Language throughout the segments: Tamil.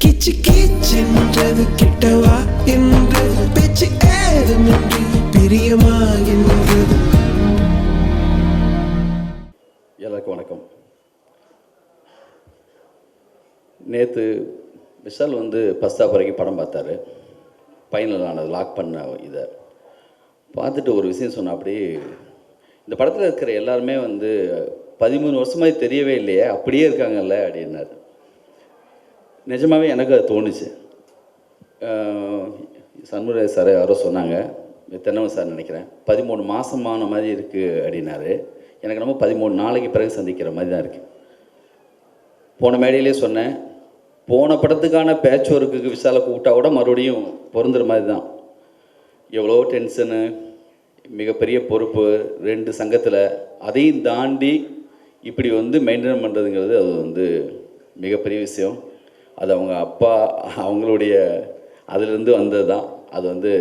கிச்சு கிச்சென்றது கிட்டவா என்றது. பேச்சு ஏதுமின்றி பிரியமா என்றது. எல்லாருக்கும் வணக்கம். நேற்று விஷால் வந்து பஸ்தாபுரைக்கு வரைக்கும் படம் பார்த்தாரு. ஃபைனல் ஆனது லாக் பண்ண இதை. பார்த்துட்டு ஒரு விஷயம் சொன்ன அப்படி இந்த படத்தில் இருக்கிற எல்லாருமே வந்து பதிமூணு வருஷமாக தெரியவே இல்லையே அப்படியே இருக்காங்கல்ல அப்படின்னாரு. நிஜமாகவே எனக்கு அது தோணுச்சு. ஆஹ் சண்முகராஜ் சார் யாரோ சொன்னாங்க. தென்னவன் சார் நினைக்கிறேன். பதிமூணு மாதமான மாதிரி இருக்குது அப்படின்னாரு. எனக்கு நம்ம பதிமூணு நாளைக்கு பிறகு சந்திக்கிற மாதிரி தான் இருக்குது போன மேடையிலே சொன்னேன். போன படத்துக்கான பேட்ச் ஒர்க்குக்கு விசால கூப்பிட்டா கூட மறுபடியும் பொருந்துற மாதிரி தான். எவ்வளோ டென்ஷனு மிகப்பெரிய பொறுப்பு ரெண்டு சங்கத்தில் அதையும் தாண்டி இப்படி வந்து மெயின்டைன் பண்ணுறதுங்கிறது அது வந்து மிகப்பெரிய விஷயம். அது அவங்க அப்பா அவங்களுடைய அதிலிருந்து வந்தது தான். அது வந்து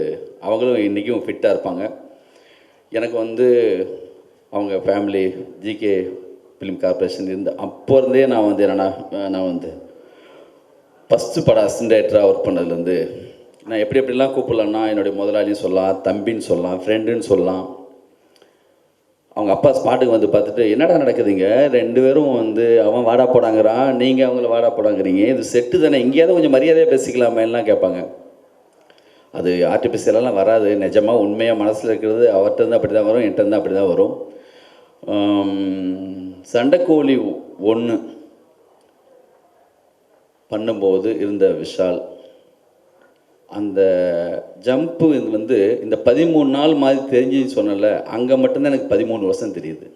அவங்களும் இன்றைக்கும் ஃபிட்டாக இருப்பாங்க. எனக்கு வந்து அவங்க ஃபேமிலி ஜிகே ஃபிலிம் கார்பரேஷன் இருந்து அப்போ இருந்தே நான் வந்து என்னென்னா நான் வந்து ஃபஸ்ட்டு படம் அசிஸ்டன்ட் டைரக்டராக ஒர்க் பண்ணதுலேருந்து நான் எப்படி எப்படிலாம் கூப்பிடலான்னா என்னுடைய முதலாளின்னு சொல்லலாம் தம்பின்னு சொல்லலாம் ஃப்ரெண்டுன்னு சொல்லலாம் அவங்க அப்பா ஸ்பாட்டுக்கு வந்து பார்த்துட்டு என்னடா நடக்குதுங்க? ரெண்டு பேரும் வந்து அவன் வாடா போடாங்கிறான் நீங்கள் அவங்கள வாடா போடாங்கிறீங்க. இது செட்டு தானே எங்கேயாவது கொஞ்சம் மரியாதையாக பேசிக்கலாமேலாம் கேட்பாங்க. அது ஆர்டிஃபிஷியலெலாம் வராது. நிஜமாக உண்மையாக மனசில் இருக்கிறது அவர்கிட்ட இருந்து அப்படி தான் வரும் என்கிட்ட இருந்து அப்படி தான் வரும் சண்டைக்கோழி ஒன்று பண்ணும்போது இருந்த விஷால் அந்த ஜம்ப்பு வந்து இந்த பதிமூணு நாள் மாதிரி தெரிஞ்சுன்னு சொன்னல அங்கே மட்டும்தான் எனக்கு பதிமூணு வருஷம் தெரியுது.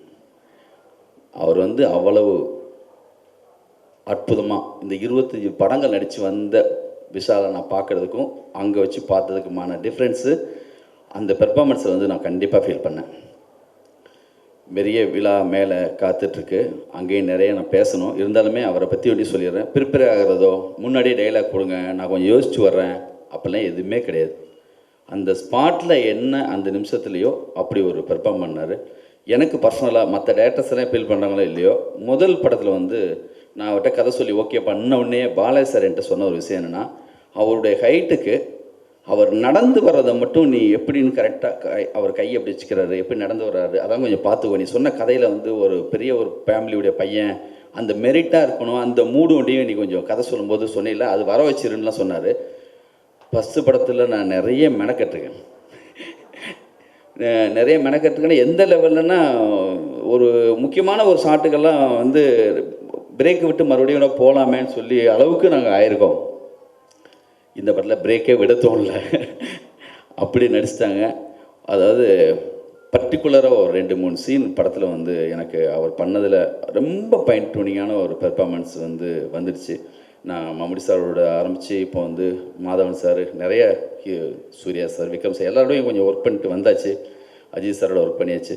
அவர் வந்து அவ்வளவு அற்புதமாக இந்த இருபத்தஞ்சி படங்கள் நடித்து வந்த விஷாலை நான் பார்க்குறதுக்கும் அங்கே வச்சு பார்த்ததுக்குமான டிஃப்ரென்ஸு அந்த பெர்ஃபார்மன்ஸை வந்து நான் கண்டிப்பாக ஃபீல் பண்ணேன். பெரிய விழா மேலே காத்துட்ருக்கு. அங்கேயும் நிறைய நான் பேசணும். இருந்தாலுமே அவரை பற்றி ஒட்டி சொல்லிடுறேன். ப்ரிப்பேர் ஆகிறதோ முன்னாடியே டைலாக் கொடுங்க. நான் கொஞ்சம் யோசிச்சு வர்றேன். அப்போல்லாம் எதுவுமே கிடையாது. அந்த ஸ்பாட்டில் என்ன அந்த நிமிஷத்துலையோ அப்படி ஒரு பெர்ஃபார்ம் பண்ணார். எனக்கு பர்சனலாக மற்ற டேரக்டர்ஸ் எல்லாம் ஃபீல் பண்ணுறாங்களோ இல்லையோ முதல் படத்தில் வந்து நான் அவர்கிட்ட கதை சொல்லி ஓகே பண்ண உடனே பாலாஜி சார் என்கிட்ட சொன்ன ஒரு விஷயம் என்னென்னா அவருடைய ஹைட்டுக்கு அவர் நடந்து வர்றதை மட்டும் நீ எப்படின்னு கரெக்டாக அவர் கையை எப்படி வச்சுக்கிறாரு எப்படி நடந்து வர்றாரு அதான் கொஞ்சம் பார்த்துக்கோ நீ சொன்ன கதையில் வந்து ஒரு பெரிய ஒரு ஃபேமிலியுடைய பையன் அந்த மெரிட்டாக இருக்கணும் அந்த மூடு ஒன்றையும் நீ கொஞ்சம் கதை சொல்லும்போது சொன்னில அது வர வச்சிருன்னுலாம் சொன்னார். ஃபஸ்ட்டு படத்தில் நான் நிறைய மெனக்கட்டுருக்கேன் நிறைய மெனக்கட்டுருக்கேன் எந்த லெவல்லன்னா ஒரு முக்கியமான ஒரு ஷாட்டுக்கெல்லாம் வந்து பிரேக் விட்டு மறுபடியும் கூட போகலாமேன்னு சொல்லி அளவுக்கு நாங்கள் ஆயிருக்கோம். இந்த படத்தில் பிரேக்கே விட தோணல அப்படி நடிச்சிட்டாங்க. அதாவது பர்டிகுலராக ஒரு ரெண்டு மூணு சீன் படத்தில் வந்து எனக்கு அவர் பண்ணதில் ரொம்ப பயன் டூனிங்கான ஒரு பெர்ஃபார்மன்ஸ் வந்து வந்துடுச்சு. நான் மம்முடி சாரோட ஆரம்பித்து இப்போ வந்து மாதவன் சார் நிறைய சூர்யா சார் விக்ரம் சார் எல்லாரோடையும் கொஞ்சம் ஒர்க் பண்ணிட்டு வந்தாச்சு. அஜித் சாரோட ஒர்க் பண்ணியாச்சு.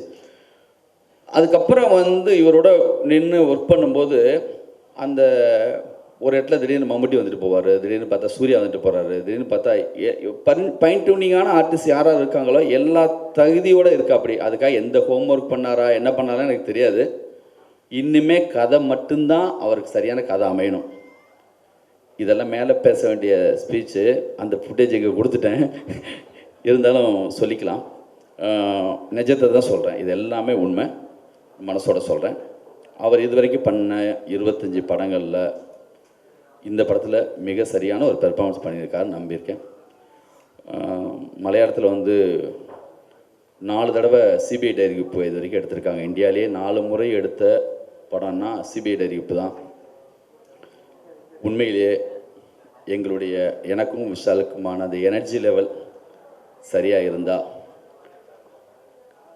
அதுக்கப்புறம் வந்து இவரோட நின்று ஒர்க் பண்ணும்போது அந்த ஒரு இடத்துல திடீர்னு மம்முட்டி வந்துட்டு போவார் திடீர்னு பார்த்தா சூர்யா வந்துட்டு போகிறாரு திடீர்னு பார்த்தா பைன் டியூனிங்கான ஆர்டிஸ்ட் யாராக இருக்காங்களோ எல்லா தகுதியோடு இருக்கா அப்படி. அதுக்காக எந்த ஹோம் ஒர்க் பண்ணாரா என்ன பண்ணாரா எனக்கு தெரியாது. இன்னுமே கதை மட்டும்தான் அவருக்கு சரியான கதை அமையணும். இதெல்லாம் மேலே பேச வேண்டிய ஸ்பீச்சு அந்த ஃபுட்டேஜ் இங்கே கொடுத்துட்டேன். இருந்தாலும் சொல்லிக்கலாம். நிஜத்தை தான் சொல்கிறேன் இது எல்லாமே உண்மை. மனசோட சொல்கிறேன் அவர் இது வரைக்கும் பண்ண இருபத்தஞ்சி படங்களில் இந்த படத்தில் மிக சரியான ஒரு பெர்ஃபார்மன்ஸ் பண்ணியிருக்காருன்னு நம்பியிருக்கேன். மலையாளத்தில் வந்து நாலு தடவை சிபிஐ டைரிப்பு இது வரைக்கும் எடுத்திருக்காங்க. இந்தியாவிலேயே நாலு முறை எடுத்த படம்னா சிபிஐ டைரிப்பு தான் உண்மையிலேயே எங்களுடைய எனக்கும் விஷாலுக்குமான அந்த எனர்ஜி லெவல் சரியாக இருந்தால்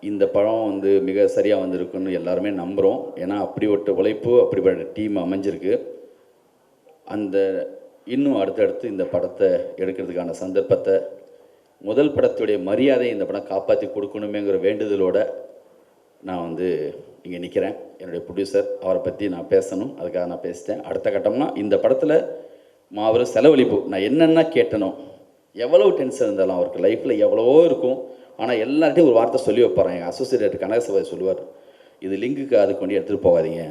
இந்த படம் வந்து மிக சரியாக வந்திருக்குன்னு எல்லாருமே நம்புகிறோம் ஏன்னா அப்படிப்பட்ட உழைப்பு அப்படிப்பட்ட டீம் அமைஞ்சிருக்கு. அந்த இன்னும் அடுத்தடுத்து இந்த படத்தை எடுக்கிறதுக்கான சந்தர்ப்பத்தை முதல் படத்துடைய மரியாதை இந்த படம் காப்பாற்றி கொடுக்கணுமேங்கிற வேண்டுதலோட நான் வந்து இங்கே நிற்கிறேன் என்னுடைய ப்ரொடியூசர் அவரை பற்றி நான் பேசணும். அதுக்காக நான் பேசிட்டேன். அடுத்த கட்டம்னா இந்த படத்தில் மாபெரும் செலவழிப்பு. நான் என்னென்ன கேட்டனோ எவ்வளவு டென்ஷன் இருந்தாலும் அவருக்கு லைஃப்பில் எவ்வளவோ இருக்கும். ஆனால் எல்லார்ட்டையும் ஒரு வார்த்தை சொல்லி வைப்பாரன் எங்கள் அசோசியேட் கனகசபாய் சொல்லுவார் இது லிங்குக்கு அது கொண்டு எடுத்துகிட்டு போகாதீங்க.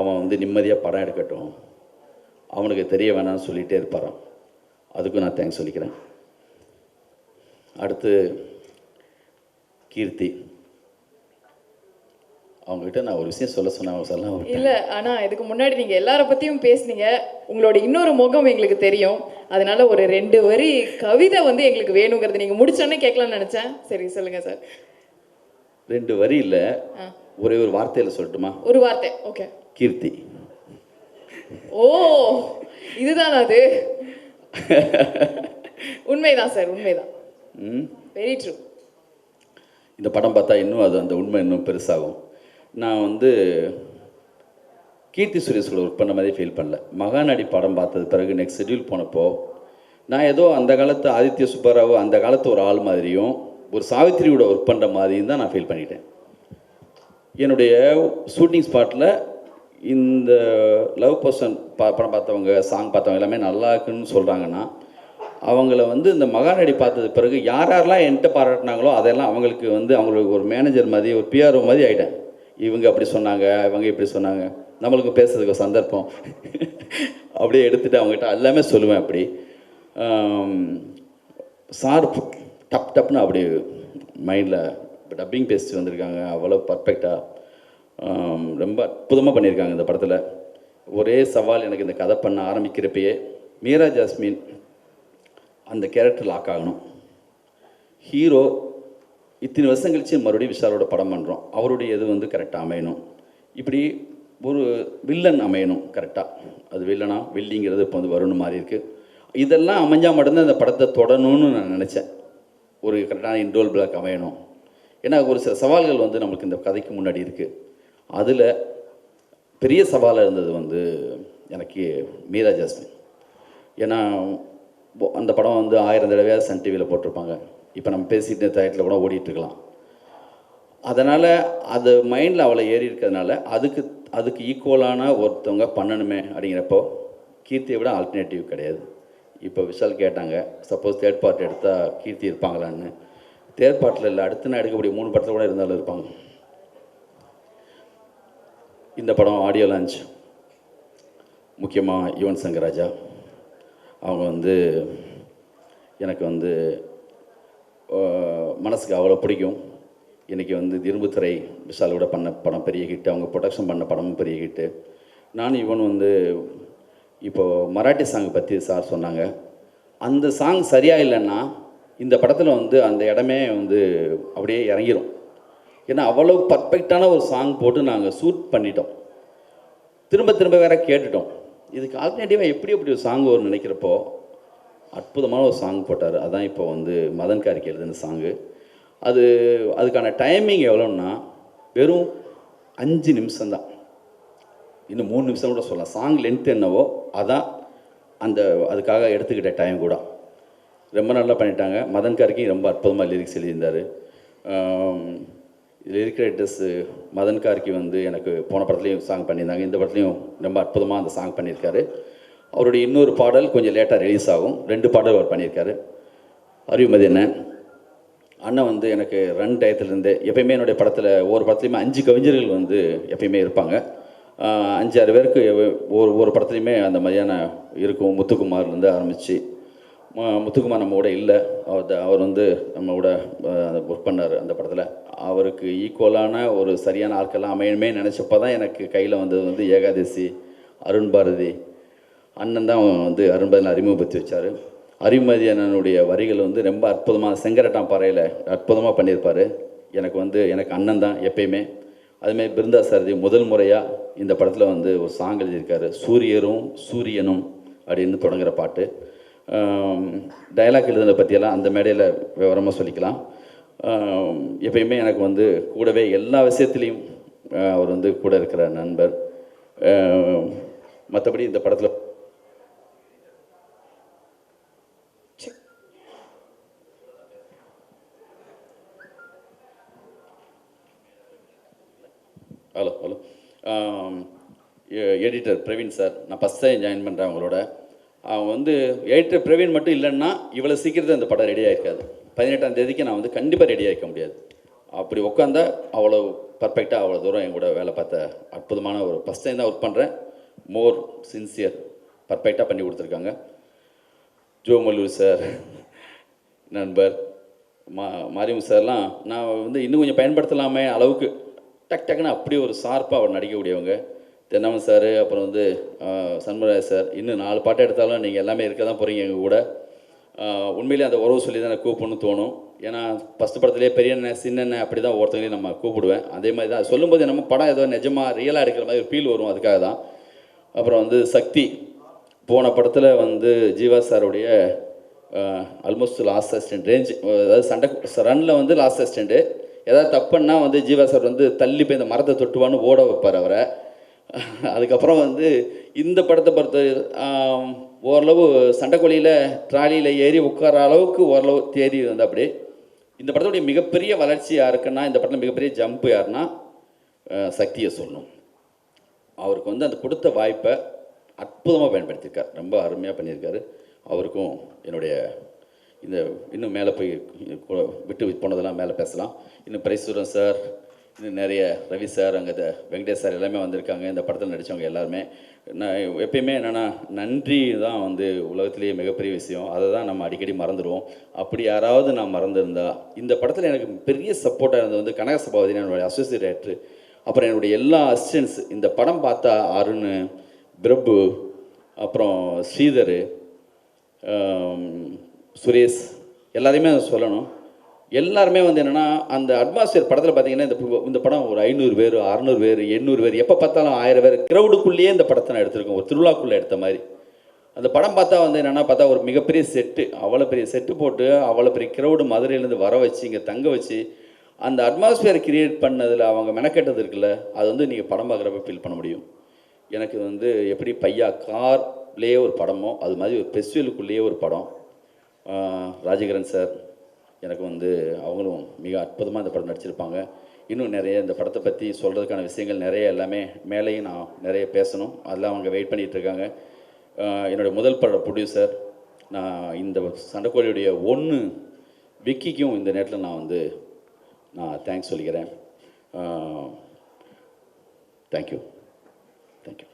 அவன் வந்து நிம்மதியாக படம் எடுக்கட்டும். அவனுக்கு தெரிய வேணாம்னு சொல்லிகிட்டே இருப்பாரான் அதுக்கும் நான் தேங்க்ஸ் சொல்லிக்கிறேன். அடுத்து கீர்த்தி. அவங்ககிட்ட நான் ஒரு விஷயம் சொல்ல சொன்னேன் அவங்க சொல்ல. இல்ல ஆனா இதுக்கு முன்னாடி நீங்க எல்லார பத்தியும் பேசுனீங்க. உங்களோட இன்னொரு முகம் எங்களுக்கு தெரியும். அதனால ஒரு ரெண்டு வரி கவிதை வந்து எங்களுக்கு வேணுங்கிறது நீங்க முடிச்சோன்னே கேட்கலாம்னு நினைச்சேன். சரி சொல்லுங்க சார். ரெண்டு வரி இல்லை. ஒரே ஒரு வார்த்தையில் சொல்லட்டுமா? ஒரு வார்த்தை ஓகே. கீர்த்தி. ஓ இதுதான் அது. உண்மைதான் சார் உண்மைதான். ம். வெரி ட்ரூ இந்த படம் பார்த்தா இன்னும் அது அந்த உண்மை இன்னும் பெருசாகும். நான் வந்து கீர்த்தி சுரேஷோட ஒர்க் பண்ண மாதிரி ஃபீல் பண்ணல. மகாநடி படம் பார்த்தது பிறகு நெக்ஸ்ட் ஷெட்யூல் போனப்போ நான் ஏதோ அந்த காலத்து ஆதித்ய சுப்பராவ் அந்த காலத்து ஒரு ஆள் மாதிரியும் ஒரு சாவித்திரியோட ஒர்க் பண்ணுற மாதிரியும் தான் நான் ஃபீல் பண்ணிட்டேன். என்னுடைய ஷூட்டிங் ஸ்பாட்டில் இந்த லவ் பர்சன் பா படம் பார்த்தவங்க சாங் பார்த்தவங்க எல்லாமே நல்லா இருக்குன்னு சொல்கிறாங்கன்னா அவங்கள வந்து இந்த மகாநடி பார்த்தது பிறகு யார் யாரெல்லாம் என்கிட்ட பாராட்டினாங்களோ அதெல்லாம் அவங்களுக்கு வந்து அவங்களுக்கு ஒரு மேனேஜர் மாதிரி ஒரு பிஆர்ஓ மாதிரி ஆகிட்டேன் இவங்க அப்படி சொன்னாங்க இவங்க இப்படி சொன்னாங்க. நம்மளுக்கு பேசுறதுக்கு ஒரு சந்தர்ப்பம். அப்படியே எடுத்துகிட்டு அவங்ககிட்ட எல்லாமே சொல்லுவேன் அப்படி. சார் டப் டப்னு அப்படி மைண்டில் டப்பிங் பேசிட்டு வந்திருக்காங்க. அவ்வளோ பர்ஃபெக்டாக ரொம்ப அற்புதமாக பண்ணியிருக்காங்க இந்த படத்தில். ஒரே சவால் எனக்கு இந்த கதை பண்ண ஆரம்பிக்கிறப்பயே மீரா ஜாஸ்மின் அந்த கேரக்டர் லாக் ஆகணும். ஹீரோ இத்தனை வருஷம் கழிச்சு மறுபடியும் விஷாலோட படம் பண்ணுறோம் அவருடைய இது வந்து கரெக்டாக அமையணும். இப்படி ஒரு வில்லன் அமையணும் கரெக்டாக அது வில்லனா வில்லிங்கிறது இப்போ வந்து வரும்னு மாதிரி இருக்குது இதெல்லாம் அமைஞ்சால் மட்டும்தான் இந்த படத்தை தொடணும்னு நான் நினச்சேன். ஒரு கரெக்டான இன்டோல் பிளாக் அமையணும். ஏன்னா ஒரு சில சவால்கள் வந்து நம்மளுக்கு இந்த கதைக்கு முன்னாடி இருக்குது அதில் பெரிய சவாலாக இருந்தது வந்து எனக்கு மீரா ஜாஸ்மின். ஏன்னா அந்த படம் வந்து ஆயிரம் தடவையாக சன் டிவியில் போட்டிருப்பாங்க. இப்போ நம்ம பேசிட்டு டயத்தில் கூட ஓடிட்டு இருக்கலாம். அதனால் அது மைண்டில் அவளை ஏறி இருக்கிறதுனால அதுக்கு அதுக்கு ஈக்குவலான ஒருத்தவங்க பண்ணணுமே அப்படிங்கிறப்போ கீர்த்தியை விட ஆல்டர்னேட்டிவ் கிடையாது. இப்போ விஷால் கேட்டாங்க சப்போஸ் தேர்ட் பார்ட் எடுத்தால் கீர்த்தி இருப்பாங்களான்னு? தேர்ட் பார்ட்டில் இல்லை அடுத்து நான் எடுக்கக்கூடிய மூணு படத்தில் கூட இருந்தாலும் இருப்பாங்க. இந்த படம் ஆடியோ லான்ச் முக்கியமாக யுவன் சங்கர் ராஜா. அவங்க வந்து எனக்கு வந்து மனசுக்கு அவ்வளோ பிடிக்கும். இன்றைக்கி வந்து திரும்புத்துறை விஷாலோட பண்ண படம் பெரிய ஹிட்டு அவங்க ப்ரொடக்ஷன் பண்ண படமும் பெரிய ஹிட்டு நான் இவன் வந்து இப்போது மராட்டி சாங் பற்றி சார் சொன்னாங்க. அந்த சாங் சரியாக இல்லைன்னா இந்த படத்தில் வந்து அந்த இடமே வந்து அப்படியே இறங்கிரும். ஏன்னா அவ்வளோ பர்ஃபெக்டான ஒரு சாங் போட்டு நாங்கள் ஷூட் பண்ணிட்டோம். திரும்ப திரும்ப வேற கேட்டுட்டோம். இதுக்கு ஆல்டர்னேட்டிவாக எப்படி எப்படி ஒரு சாங் வரும்னு நினைக்கிறப்போ அற்புதமான ஒரு சாங் போட்டார். அதான் இப்போ வந்து மதன் காரிக்கு எழுதுன சாங்கு அது அதுக்கான டைமிங் எவ்வளோன்னா வெறும் அஞ்சு நிமிஷம்தான் இன்னும் மூணு நிமிஷம் கூட சொல்லலாம். சாங் லென்த் என்னவோ அதான் அந்த அதுக்காக எடுத்துக்கிட்ட டைம் கூட. ரொம்ப நல்லா பண்ணிட்டாங்க. மதன் கார்கி ரொம்ப அற்புதமாக லிரிக்ஸ் எழுதியிருந்தார். லிரிக் ரைட்டர்ஸு மதன் கார்கி வந்து எனக்கு போன படத்துலேயும் சாங் பண்ணியிருந்தாங்க. இந்த படத்துலையும் ரொம்ப அற்புதமாக அந்த சாங் பண்ணியிருக்காரு. அவருடைய இன்னொரு பாடல் கொஞ்சம் லேட்டாக ரிலீஸ் ஆகும். ரெண்டு பாடல் அவர் பண்ணியிருக்காரு. அறிவுமதி அண்ணன். அண்ணன் வந்து எனக்கு ரன் டயத்துலேருந்து எப்பயுமே என்னுடைய படத்தில் ஒவ்வொரு படத்துலையுமே அஞ்சு கவிஞர்கள் வந்து எப்பயுமே இருப்பாங்க. அஞ்சாறு அஞ்சு ஆறு பேருக்கு ஒரு ஒரு படத்துலையுமே அந்த மாதிரியான இருக்கும். முத்துக்குமார்லேருந்து ஆரம்பித்து முத்துக்குமார் நம்ம கூட இல்லை. அவர் த- அவர் வந்து நம்ம கூட ஒர்க் பண்ணார் அந்த படத்தில். அவருக்கு ஈக்குவலான ஒரு சரியான ஆட்கள்லாம் அமையணுமே நினச்சப்போ தான் எனக்கு கையில் வந்தது வந்து ஏகாதசி அருண் பாரதி அண்ணன் தான் வந்து அருண் அறிமுகப்படுத்தி வச்சார். அறிவுமதி அண்ணனுடைய வரிகள் வந்து ரொம்ப அற்புதமாக செங்கரட்டான் பாறையில் அற்புதமாக பண்ணியிருப்பார். எனக்கு வந்து எனக்கு அண்ணன் தான் எப்பயுமே. அதுமாரி பிருந்தா சாரதி முதல் முறையாக இந்த படத்தில் வந்து ஒரு சாங் எழுதியிருக்காரு. சூரியரும் சூரியனும் அப்படின்னு தொடங்குகிற பாட்டு. டயலாக் எழுதுனதை பற்றியெல்லாம் அந்த மேடையில் விவரமாக சொல்லிக்கலாம். எப்பயுமே எனக்கு வந்து கூடவே எல்லா விஷயத்துலேயும் அவர் வந்து கூட இருக்கிற நண்பர். மற்றபடி இந்த படத்தில் எடிட்டர் பிரவீன் சார். நான் ஃபஸ்ட் டைம் ஜாயின் பண்ணுறேன் அவங்களோட. அவங்க வந்து எடிட்டர் பிரவீன் மட்டும் இல்லைன்னா இவ்வளோ சீக்கிரத்தில் இந்த படம் ரெடி ஆயிருக்காது. பதினெட்டாம் தேதிக்கு நான் வந்து கண்டிப்பாக ரெடி ஆகிக்க முடியாது. அப்படி உட்காந்தா அவ்வளோ பர்ஃபெக்டாக அவ்வளோ தூரம் என் கூட வேலை பார்த்த அற்புதமான ஒரு ஃபஸ்ட் டைம் தான் ஒர்க் பண்ணுறேன் மோர் சின்சியர் பர்ஃபெக்டாக பண்ணி கொடுத்துருக்காங்க. ஜோ மல்லூர் சார் நண்பர் மா மாரியம் சார்லாம் நான் வந்து இன்னும் கொஞ்சம் பயன்படுத்தலாமே அளவுக்கு. டக் டக்குன்னு அப்படி ஒரு ஷார்ப்பாக அவர் நடிக்கக்கூடியவங்க தென்னமன் சார் அப்புறம் வந்து சண்முகராஜ் சார் இன்னும் நாலு பாட்டு எடுத்தாலும் நீங்கள் எல்லாமே இருக்க தான் போகிறீங்க எங்கள் கூட உண்மையிலே உண்மையிலேயே அந்த உறவு சொல்லி தான் எனக்கு கூப்பிடணும்னு தோணும். ஏன்னா ஃபஸ்ட்டு படத்துலேயே பெரியண்ணன் சின்னண்ண அப்படி தான் ஒருத்தங்களையும் நம்ம கூப்பிடுவேன். அதே மாதிரி தான் சொல்லும்போது நம்ம படம் ஏதோ நிஜமாக ரியலாக எடுக்கிற மாதிரி ஒரு ஃபீல் வரும் அதுக்காக தான். அப்புறம் வந்து சக்தி போன படத்தில் வந்து ஜீவா சாருடைய ஆல்மோஸ்ட் லாஸ்ட் அசிஸ்டன்ட் ரேஞ்ச் அதாவது சண்டை ரனில் வந்து லாஸ்ட் அசிஸ்டண்ட்டு ஏதாவது தப்புன்னா வந்து ஜீவா சார் வந்து தள்ளி போய் இந்த மரத்தை தொட்டுவான்னு ஓட வைப்பார் அவரை. அதுக்கப்புறம் வந்து இந்த படத்தை பொறுத்த ஓரளவு சண்டைக்கொழியில் ட்ராலியில் ஏறி உட்கார அளவுக்கு ஓரளவு தேதி வந்து அப்படி இந்த படத்துடைய மிகப்பெரிய வளர்ச்சி யாருக்குன்னா இந்த படத்தில் மிகப்பெரிய ஜம்ப் யாருன்னா சக்தியை சொல்லணும். அவருக்கு வந்து அந்த கொடுத்த வாய்ப்பை அற்புதமாக பயன்படுத்தியிருக்கார். ரொம்ப அருமையாக பண்ணியிருக்காரு. அவருக்கும் என்னுடைய இந்த இன்னும் மேலே போய் விட்டு போனதெல்லாம் மேலே பேசலாம். இன்னும் பரீஸ்வரன் சார் இன்னும் நிறைய ரவி சார் அங்கே வெங்கடேஷ் சார் எல்லாமே வந்திருக்காங்க. இந்த படத்தில் நடித்தவங்க எல்லாருமே. நான் எப்பயுமே என்னென்னா நன்றி தான் வந்து உலகத்திலேயே மிகப்பெரிய விஷயம். அதை தான் நம்ம அடிக்கடி மறந்துடுவோம். அப்படி யாராவது நான் மறந்துருந்தா இந்த படத்தில் எனக்கு பெரிய சப்போர்ட்டாக இருந்தது வந்து கனக சபாபதி என்னுடைய அசோசியேட் அப்புறம் என்னுடைய எல்லா அசிஸ்டன்ஸ் இந்த படம் பார்த்தா அருண் பிரபு அப்புறம் ஸ்ரீதர் சுரேஷ் எல்லாரையுமே சொல்லணும். எல்லாருமே வந்து என்னென்னா அந்த அட்மாஸ்பியர் படத்தில் பார்த்தீங்கன்னா இந்த இந்த படம் ஒரு ஐநூறு பேர் அறநூறு பேர் எண்ணூறு பேர் எப்போ பார்த்தாலும் ஆயிரம் பேர் க்ரௌடுக்குள்ளேயே இந்த படத்தை நான் எடுத்திருக்கோம் ஒரு திருவிழாக்குள்ளே எடுத்த மாதிரி. அந்த படம் பார்த்தா வந்து என்னென்னா பார்த்தா ஒரு மிகப்பெரிய செட்டு அவ்வளோ பெரிய செட்டு போட்டு அவ்வளோ பெரிய க்ரௌடு மதுரையிலேருந்து வர வச்சு இங்கே தங்க வச்சு அந்த அட்மாஸ்பியர் கிரியேட் பண்ணதில் அவங்க மெனக்கெட்டது இருக்குல்ல அது வந்து நீங்கள் படம் பார்க்குறப்ப ஃபீல் பண்ண முடியும். எனக்கு வந்து எப்படி பையா கார்லேயே ஒரு படமோ அது மாதிரி ஒரு ஃபெஸ்டிவலுக்குள்ளேயே ஒரு படம். ஆஹ் ராஜகிரண் சார் எனக்கு வந்து அவங்களும் மிக அற்புதமாக இந்த படம் நடிச்சிருப்பாங்க. இன்னும் நிறைய இந்த படத்தை பற்றி சொல்கிறதுக்கான விஷயங்கள் நிறைய எல்லாமே மேலேயும் நான் நிறைய பேசணும். அதெல்லாம் அவங்க வெயிட் பண்ணிகிட்ருக்காங்க என்னுடைய முதல் பட ப்ரொடியூசர் நான் இந்த சண்டைக்கோழியுடைய ஒன்று விக்கிக்கும் இந்த நேரத்தில் நான் வந்து நான் தேங்க்ஸ் சொல்லிக்கிறேன். Thank you thank you